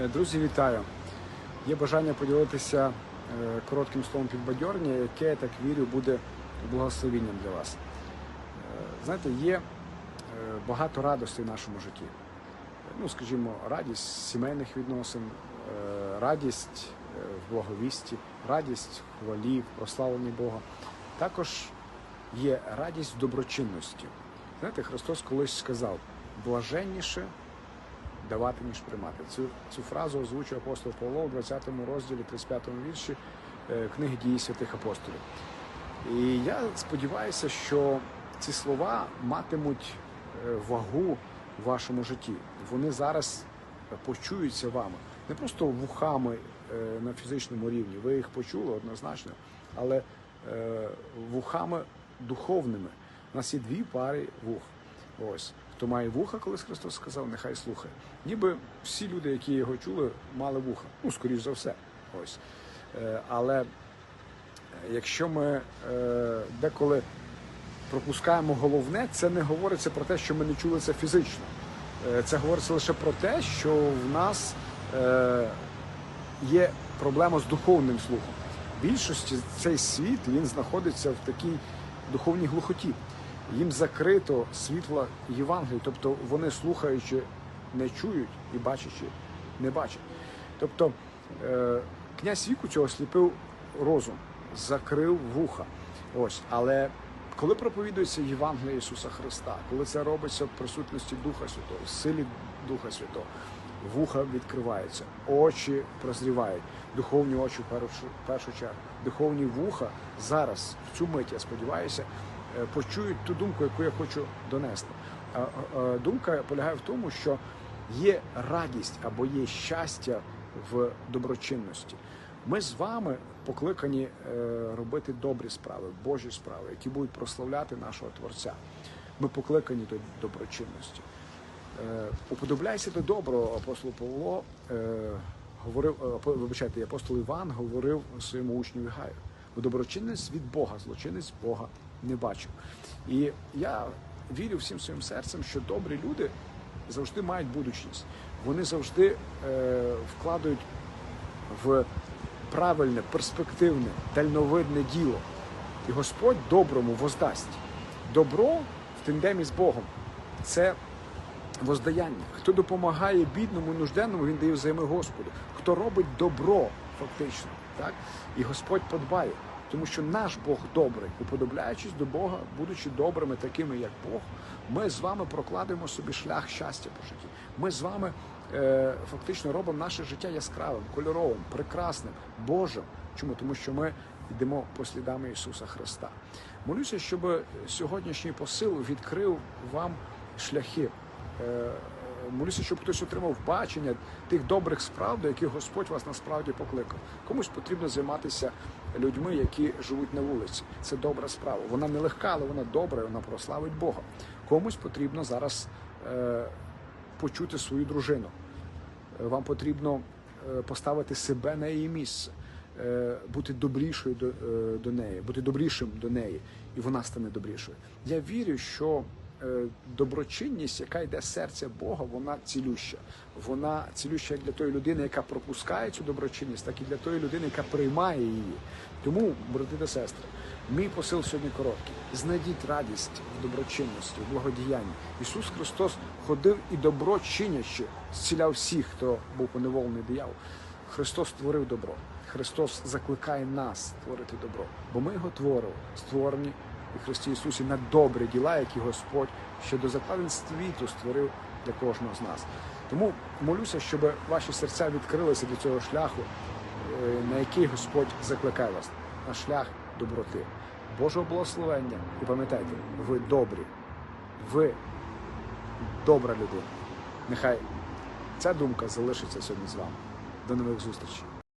Е, Друзі, вітаю! Є бажання поділитися е, коротким словом підбадьорення, яке, я так вірю, буде благословенням для вас. Е, Знаєте, є багато радостей в нашому житті. Ну, скажімо, радість сімейних відносин, радість в благовісті, радість в хвалі, в Бога. Також є радість в доброчинності. Знаєте, Христос колись сказав: блаженніше давати, ніж приймати. Цю, цю фразу озвучує апостол Павло у 20 розділі, 35 вірші е, книги дії святих апостолів. І я сподіваюся, що ці слова матимуть е, вагу в вашому житті. Вони зараз почуються вами. Не просто вухами е, на фізичному рівні, ви їх почули однозначно, але вухами духовними. У нас є дві пари вух. Ось. Хто має вуха, колись Христос сказав, нехай слухає. Ніби всі люди, які його чули, мали вуха. Ну, скоріш за все. Ось. Е, але якщо ми е, деколи пропускаємо головне, це не говориться про те, що ми не чули це фізично. Е, Це говориться лише про те, що в нас е, є проблема з духовним слухом. В більшості цей світ він знаходиться в такій духовній глухоті. Їм закрито світло Євангелії, тобто вони слухаючи, не чують і бачачи, не бачать. Тобто е, князь віку цього сліпив розум, закрив вуха. Ось, але коли проповідується Євангелія Ісуса Христа, коли це робиться в присутності Духа Святого, в силі Духа Святого, вуха відкриваються, очі прозрівають, духовні очі першу, в першу чергу, духовні вуха зараз, в цю мить, я сподіваюся, почують ту думку, яку я хочу донести. А, а, Думка полягає в тому, що є радість або є щастя в доброчинності. Ми з вами покликані е, робити добрі справи, Божі справи, які будуть прославляти нашого Творця. Ми покликані до доброчинності. Е, Уподобляйся до доброго, апостол Павло е, говорив, е, вибачайте, апостол Іван говорив своєму учню Гаю. Бо доброчинність від Бога, злочинець Бога не бачив. І я вірю всім своїм серцем, що добрі люди завжди мають будучність. Вони завжди е, вкладають в правильне, перспективне, дальновидне діло. І Господь доброму воздасть. Добро в тандемі з Богом це воздаяння. Хто допомагає бідному, нужденному, він дає взайми Господу. Хто робить добро, фактично, так? І Господь подбає. Тому що наш Бог добрий, уподобляючись до Бога, будучи добрими, такими як Бог, ми з вами прокладемо собі шлях щастя по житті. Ми з вами е, фактично робимо наше життя яскравим, кольоровим, прекрасним, Божим. Чому? Тому що ми йдемо по слідами Ісуса Христа. Молюся, щоб сьогоднішній посил відкрив вам шляхи. Е, Молюся, щоб хтось отримав бачення тих добрих справ, до яких Господь вас насправді покликав. Комусь потрібно займатися людьми, які живуть на вулиці. Це добра справа. Вона не легка, але вона добра, і вона прославить Бога. Комусь потрібно зараз е, почути свою дружину. Е, Вам потрібно е, поставити себе на її місце, е, бути добрішою до, до неї, бути добрішим до неї, і вона стане добрішою. Я вірю, що доброчинність, яка йде з серця Бога, вона цілюща. Вона цілюща як для тої людини, яка пропускає цю доброчинність, так і для тої людини, яка приймає її. Тому, брати та сестри, мій посил сьогодні короткий. Знайдіть радість в доброчинності, в благодіянні. Ісус Христос ходив і добро чинячи, зціляв всіх, хто був поневолений диявол. Христос створив добро. Христос закликає нас творити добро, бо ми його творили, створені у Христі Ісусі на добрі діла, які Господь ще до закладень світу створив для кожного з нас. Тому молюся, щоб ваші серця відкрилися до цього шляху, е, на який Господь закликає вас, на шлях доброти, Божого благословення. І пам'ятайте, ви добрі, ви добра людина. Нехай ця думка залишиться сьогодні з вами. До нових зустрічей.